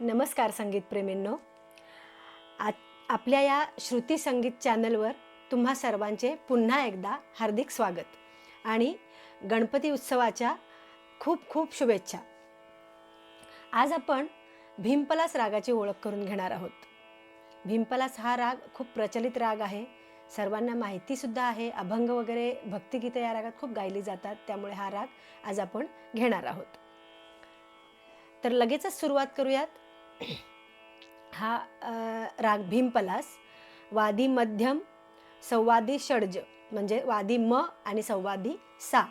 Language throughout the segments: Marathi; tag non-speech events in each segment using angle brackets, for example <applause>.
नमस्कार संगीतप्रेमींनो आ आपल्या या श्रुती संगीत चॅनलवर तुम्हा सर्वांचे पुन्हा एकदा हार्दिक स्वागत आणि गणपती उत्सवाच्या खूप खूप शुभेच्छा. आज आपण भीमपलास रागाची ओळख करून घेणार आहोत. भीमपलास हा राग खूप प्रचलित राग आहे. सर्वांना माहितीसुद्धा आहे. अभंग वगैरे भक्तिगीतं या रागात खूप गायली जातात. त्यामुळे हा राग आज आपण घेणार आहोत. तर लगेचच सुरुवात करूयात. हा राग भीमपलास वादी मध्यम संवादी षड्ज म्हणजे वादी म आणि संवादी सा.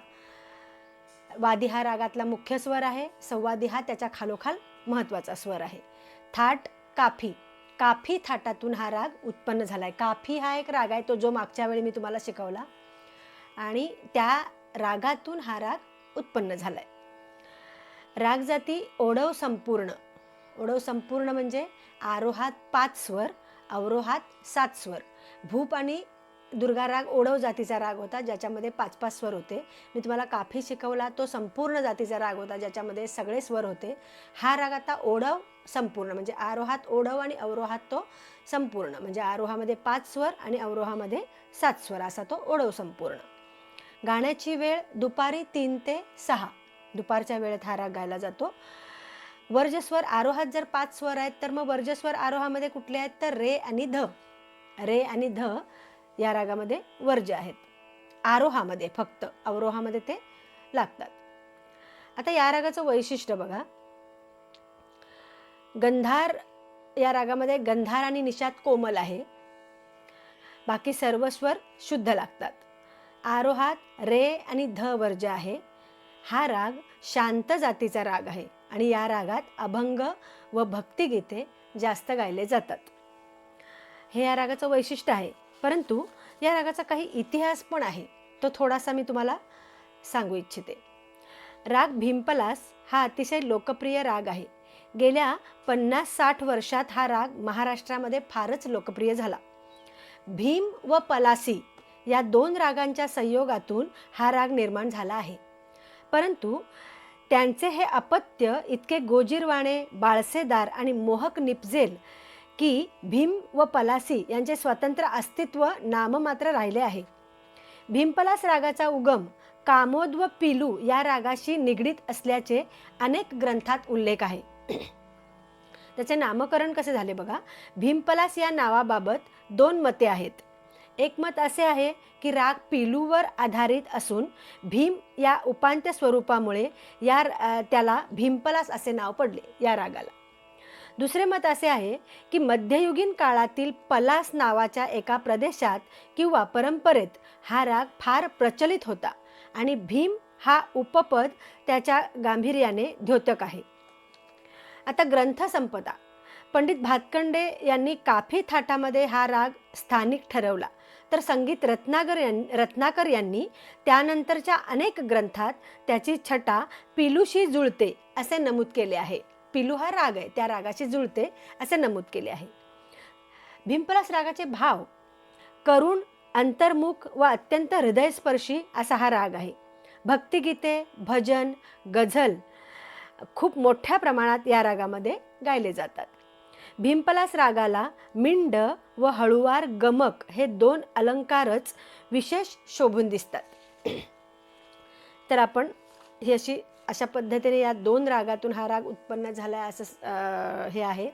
वादी हा रागातला मुख्य स्वर आहे संवादी हा त्याच्या खालोखाल महत्त्वाचा स्वर आहे. थाट काफी. काफी थाटातून हा राग उत्पन्न झाला आहे काफी हा एक राग आहे तो जो मागच्या वेळी मी तुम्हाला शिकवला. आणि त्या रागातून हा राग उत्पन्न झाला आहे राग जाती ओढव संपूर्ण. ओढव संपूर्ण म्हणजे आरोहात पाच स्वर अवरोहात सात स्वर. भूप आणि दुर्गा राग ओढव जातीचा राग होता ज्याच्यामध्ये पाच पाच स्वर होते. मी तुम्हाला काफी शिकवला तो संपूर्ण जातीचा राग होता ज्याच्यामध्ये सगळे स्वर होते. हा राग आता ओढव संपूर्ण म्हणजे आरोहात ओढव आणि अवरोहात तो संपूर्ण. म्हणजे आरोहामध्ये पाच स्वर आणि अवरोहामध्ये सात स्वर असा तो ओढव संपूर्ण. गाण्याची वेळ दुपारी तीन ते सहा. दुपारच्या वेळेत हा राग गायला जातो. वर्जस्वर आरोहात जर पाच स्वर आहेत तर मग वर्जस्वर आरोहामध्ये कुठले आहेत? तर रे आणि ध. रे आणि ध या रागामध्ये वर्ज आहेत. आरोहामध्ये फक्त अवरोहामध्ये ते लागतात. आता या रागाचं वैशिष्ट्य बघा. गंधार या रागामध्ये गंधार आणि निषाद कोमल आहे. बाकी सर्व स्वर शुद्ध लागतात. आरोहात रे आणि ध वर्ज आहे. हा राग शांत जातीचा राग आहे. आणि या रागात अभंग व भक्तिगीते जास्त गायले जातात. हे या रागाचं वैशिष्ट्य आहे. परंतु या रागाचा काही इतिहास पण आहे. तो थोडासा मी तुम्हाला सांगू इच्छिते. राग भीमपलास हा अतिशय लोकप्रिय राग आहे. गेल्या पन्नास साठ वर्षात हा राग महाराष्ट्रामध्ये फारच लोकप्रिय झाला. भीम व पलासी या दोन रागांच्या संयोगातून हा राग निर्माण झाला आहे. परंतु त्यांचे हे अपत्य इतके गोजीरवाणे बाळसेदार आणि मोहक निपजेल की भीम व पलासी यांचे स्वतंत्र अस्तित्व नाममात्र राहिले आहे. भीमपलास रागाचा उगम कामोद व पिलू या रागाशी निगडीत असल्याचे अनेक ग्रंथात उल्लेख आहे. त्याचे नामकरण कसे झाले बघा? भीमपलास या नावाबाबत दोन मते आहेत. एक मत असे आहे की राग पिलूवर आधारित असून भीम या उपांत्य स्वरूपामुळे या त्याला भीमपलास असे नाव पडले या रागाला. दुसरे मत असे आहे की मध्ययुगीन काळातील पलास नावाच्या एका प्रदेशात किंवा परंपरेत हा राग फार प्रचलित होता आणि भीम हा उपपद त्याच्या गांभीर्याने द्योतक आहे. आता ग्रंथसंपदा पंडित भातखंडे यांनी काफी थाटामध्ये हा राग स्थानिक ठरवला. तर संगीत रत्नाकर यां रत्नाकर यांनी त्यानंतरच्या अनेक ग्रंथात त्याची छटा पिलूशी जुळते असे नमूद केले आहे. पिलू हा राग आहे त्या रागाशी जुळते असे नमूद केले आहे. भिंपलास रागाचे भाव करुण अंतर्मुख व अत्यंत हृदयस्पर्शी असा हा राग आहे. भक्तिगीते भजन गझल खूप मोठ्या प्रमाणात या रागामध्ये गायले जातात. भीमपलास रागाला मिंड व हळुवार गमक हे दोन अलंकारच विशेष शोभून दिसतात. <clears throat> तर आपण ही अशी अशा पद्धतीने या दोन रागातून हा राग उत्पन्न झाला आहे असं हे आहे.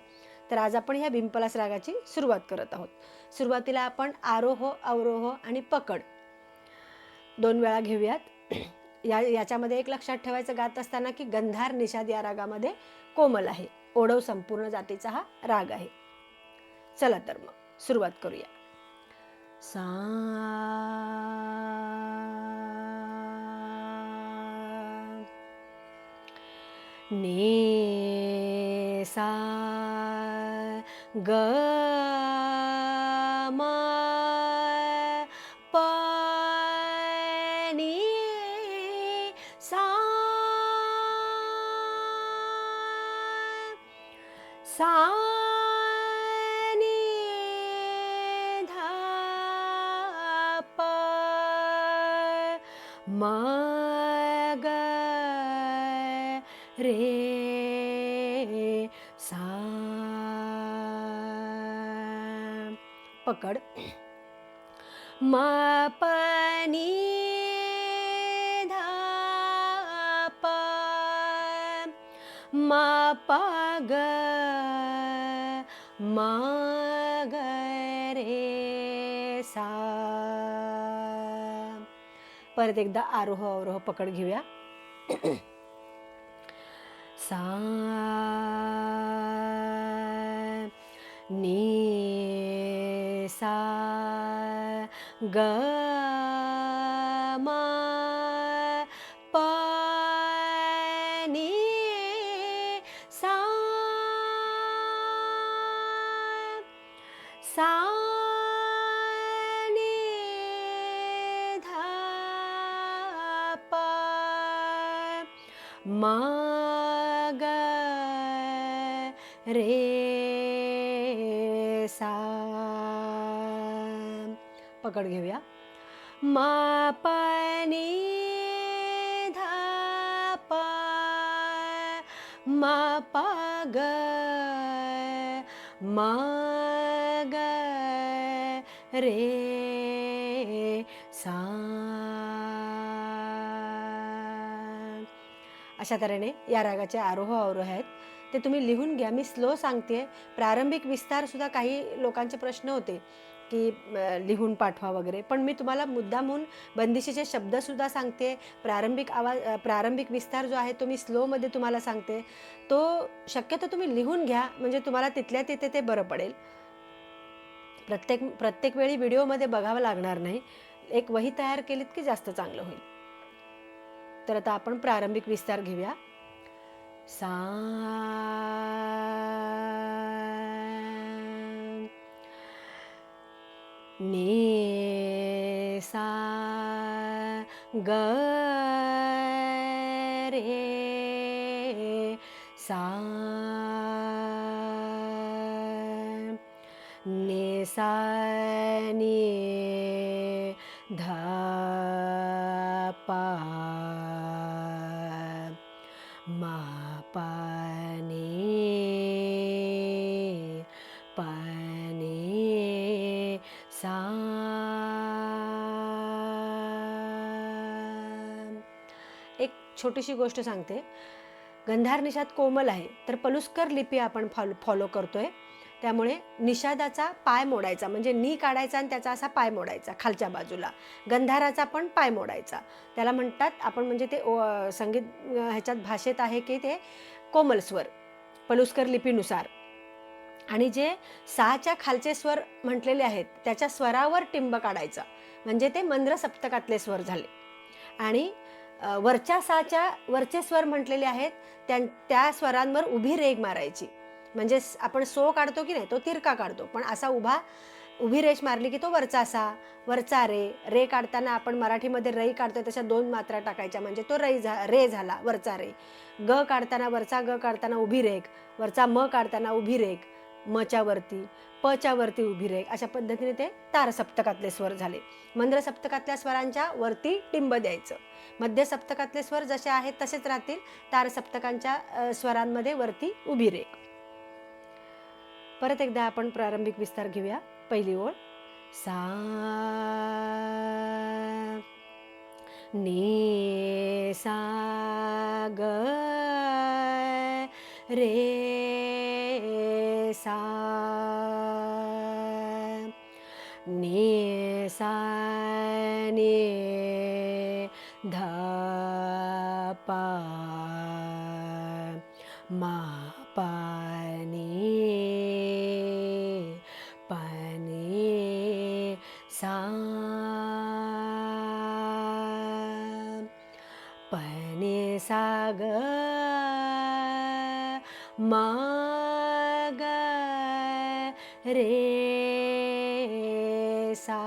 तर आज आपण ह्या भीमपलास रागाची सुरुवात करत आहोत. सुरुवातीला आपण आरोह अवरोह आणि पकड दोन वेळा घेऊयात. <clears throat> या याच्यामध्ये एक लक्षात ठेवायचं गात असताना की गंधार निषाद या रागामध्ये कोमल आहे. ओढव संपूर्ण जातीचा हा राग आहे. चला तर मग सुरुवात करूया. सा ने सा ग म ग रे सा. पकड. मा पानी धा मा पा ग मा परत एकदा आरोह अवरोह पकड घेऊया. <clears throat> सा नी सा ग माग रे सा. पकड घेऊया. मा प नी मा ग रे सा. अशा तऱ्हेने या रागाचे आरोह अवरोह आहेत. ते तुम्ही लिहून घ्या. मी स्लो सांगते प्रारंभिक विस्तार सुद्धा काही लोकांचे प्रश्न होते की लिहून पाठवा वगैरे. पण मी तुम्हाला मुद्दामहून बंदिशीचे शब्दसुद्धा सांगते प्रारंभिक आवाज प्रारंभिक विस्तार जो आहे तो मी स्लोमध्ये तुम्हाला सांगते तो शक्यतो तुम्ही लिहून घ्या. म्हणजे तुम्हाला तिथल्या तिथे ते बरं पडेल. प्रत्येक प्रत्येक वेळी व्हिडिओमध्ये बघावं लागणार नाही. एक वही तयार केलीत की जास्त चांगलं होईल. तर आता आपण प्रारंभिक विस्तार घेऊया. सा ने सा ग मा पा नि सा. एक छोटीशी गोष्ट सांगते. गंधार निषाद कोमल आहे तर पलुस्कर लिपी आपण फॉलो फॉलो करतोय. त्यामुळे निषादाचा पाय मोडायचा म्हणजे नी काढायचा आणि त्याचा असा पाय मोडायचा खालच्या बाजूला. गंधाराचा पण पाय मोडायचा. त्याला म्हणतात आपण म्हणजे ते संगीत ह्याच्यात भाषेत आहे की ते कोमल स्वर पलुस्कर लिपीनुसार. आणि जे सहाच्या खालचे स्वर म्हटलेले आहेत त्याच्या स्वरावर टिंब काढायचा. म्हणजे ते मंद्र सप्तकातले स्वर झाले. आणि वरच्या सहाच्या वरचे स्वर म्हटलेले आहेत त्या त्या स्वरांवर उभी रेग मारायची. म्हणजे आपण सो काढतो की नाही तो तिरका काढतो. पण असा उभा उभी रेष मारली की तो वरचा असा वरचा रे रे काढताना आपण मराठीमध्ये रई काढतोय तशा दोन मात्रा टाकायच्या. म्हणजे तो रई झा रे झाला वरचा रे. ग काढताना वरचा ग काढताना उभी रेख. वरचा म काढताना उभी रेख. मच्या वरती पच्या वरती उभी रेख. अशा पद्धतीने ते तार सप्तकातले स्वर झाले. मंद्र सप्तकातल्या स्वरांच्या वरती टिंब द्यायचं. मध्य सप्तकातले स्वर जसे आहेत तसेच राहतील तार सप्तकांच्या स्वरांमध्ये वरती उभी रेख. परत एकदा आपण प्रारंभिक विस्तार घेऊया. पहिली ओळ. सा ने सा ग रे सा ने सा ने ध पा मा पा ग मा ग रे सा।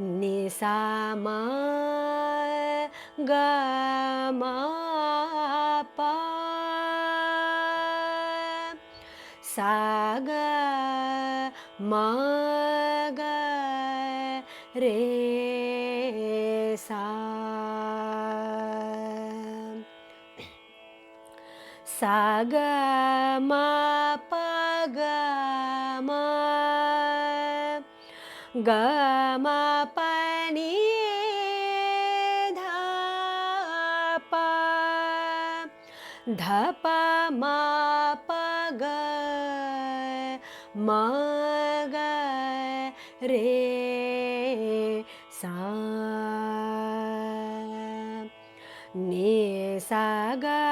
निसा मा ग मा पा। सा ग मा ग रे सा। ग म प ग म ग म प नि ध प ध प म ग ग सा ग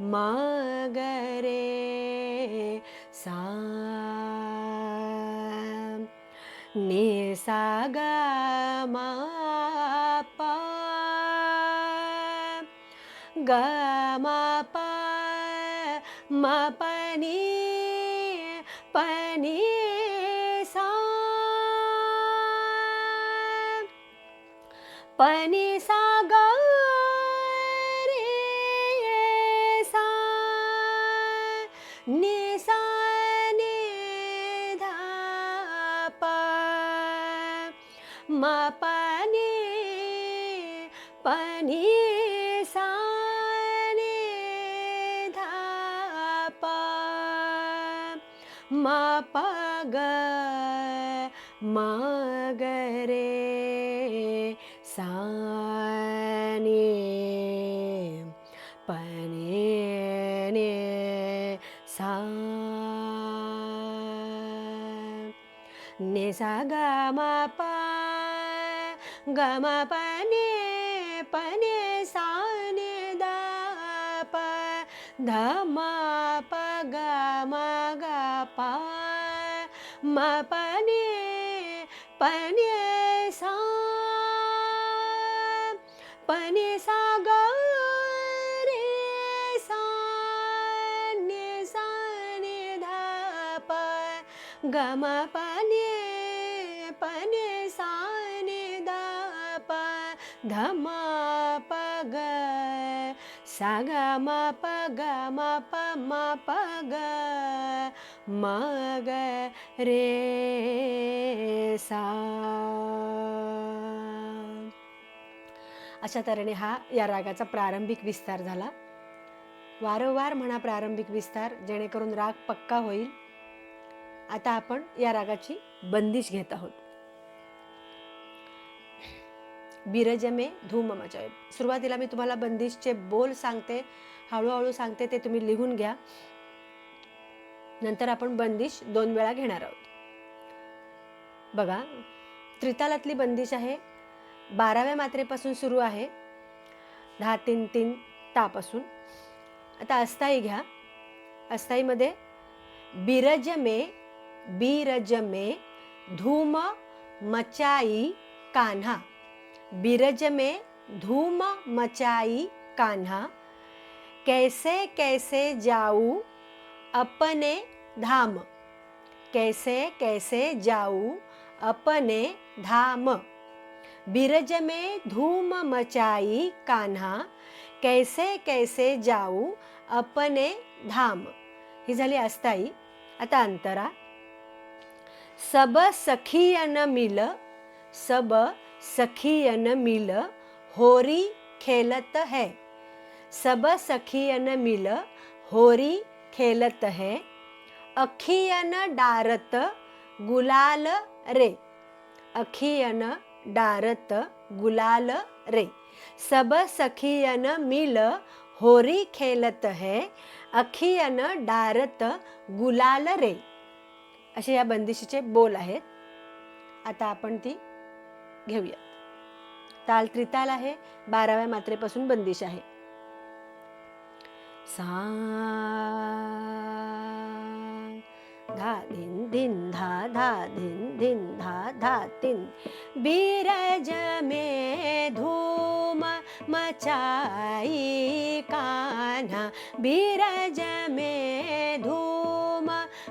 मगरे सा। निसागमा ग sa. Ne sa ga ma pa ga ma pa ne pa ne sa ne da pa da ma pa ga ma ga pa ma pa ne pa ne ग म प नि प द प ध म प ग सा ग म प ग म प म प ग म ग रे सा। अशा तऱ्हेने हा या रागाचा प्रारंभिक विस्तार झाला. वारंवार म्हणा प्रारंभिक विस्तार जेणेकरून राग पक्का होईल. आता आपण या रागाची बंदिश घेत आहोत. बिरजमे धूम मचावे सुरुवातीला मी तुम्हाला बंदिशचे बोल सांगते हळूहळू सांगते ते तुम्ही लिहून घ्या. नंतर आपण बंदिश दोन वेळा घेणार आहोत. बघा त्रितालातली बंदिश आहे बाराव्या मात्रेपासून सुरू आहे दहा तीन तीन तापासून. आता अस्थाई घ्या. अस्थाईमध्ये बिरज मे बीरज में धूम मचाई कान्हा। बिरज में धूम मचाई कान्हा। कैसे कैसे जाऊ अपने धाम। कैसे कैसे जाऊ अपने धाम। बिरज में धूम मचाई कान्हा। कैसे कैसे जाऊ अपने धाम। ही झाली अस्थाई आता अंतरा. सब सखियन मिल सब सखियन मिल होरी खेलत है सब सखियन मिल होरी खेलत है अखियन डारत गुलाल रे अखियन डारत गुलाल रे सब सखियन मिल होरी खेलत है अखियन डारत गुलाल रे असे या बंदिशीचे बोल आहेत. आता आपण ती घेऊयात. ताल त्रिताल आहे बाराव्या मात्रेपासून बंदिश आहे. सा धा धिन धिन धा धा धिन धिन धा धा तिन बीरज में धूम मचाई का कान्हा. बीरज में धूम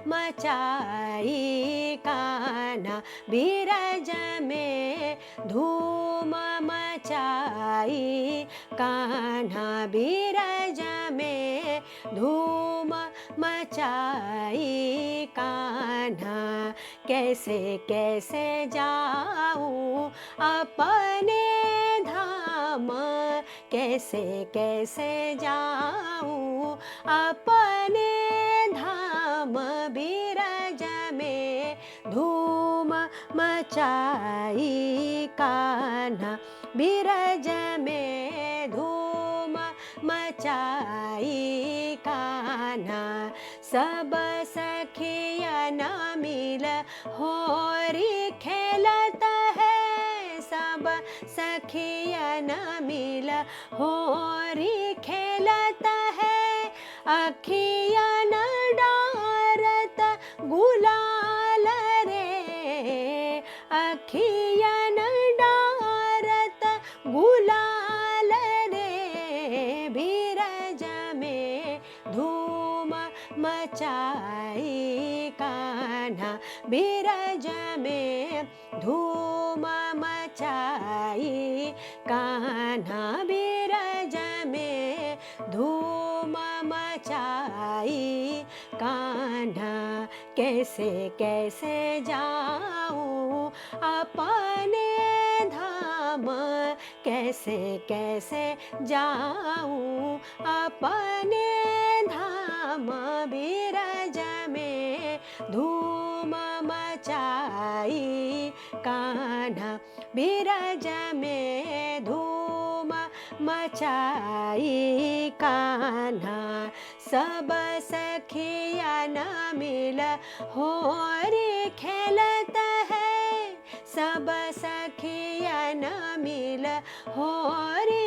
मचाई काना बिरज में धूम मचाई कान्हा बीरज में धूम मचाई कान्हा कैसे कैसे जाऊं अपने धाम? कैसे कैसे जाऊं अपने चाई कान्हा बिरज में धूम मचाई कान्हा सब सखियन मिल होरी खेलत है। सब सखियन मिल होरी खेलत है। अखिया अखियन कैसे कैसे जाऊं? अपने धाम कैसे कैसे जाऊं? अपने धाम बिरज में धूम मचाई कान्हा। बिरज में धूम मचाई कान्हा। सब सखियन मिल होरी खेलत है। सब सखियन मिल हो रे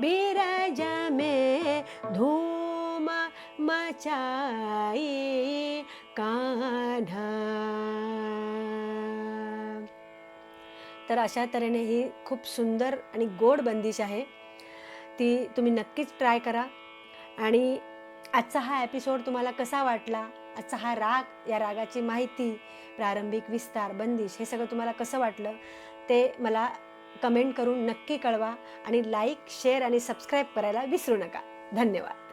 बिरज में धूम मचाई कान्हा। तर अशा तऱ्हेने ही खूप सुंदर आणि गोड बंदिश आहे. ती तुम्ही नक्कीच ट्राय करा. आणि आजचा हा एपिसोड तुम्हाला कसा वाटला? आजचा हा राग या रागाची माहिती प्रारंभिक विस्तार बंदिश हे सगळं तुम्हाला कसं वाटलं? ते मला कमेंट करून नक्की कळवा आणि लाईक शेअर आणि सबस्क्राईब करायला विसरू नका. धन्यवाद.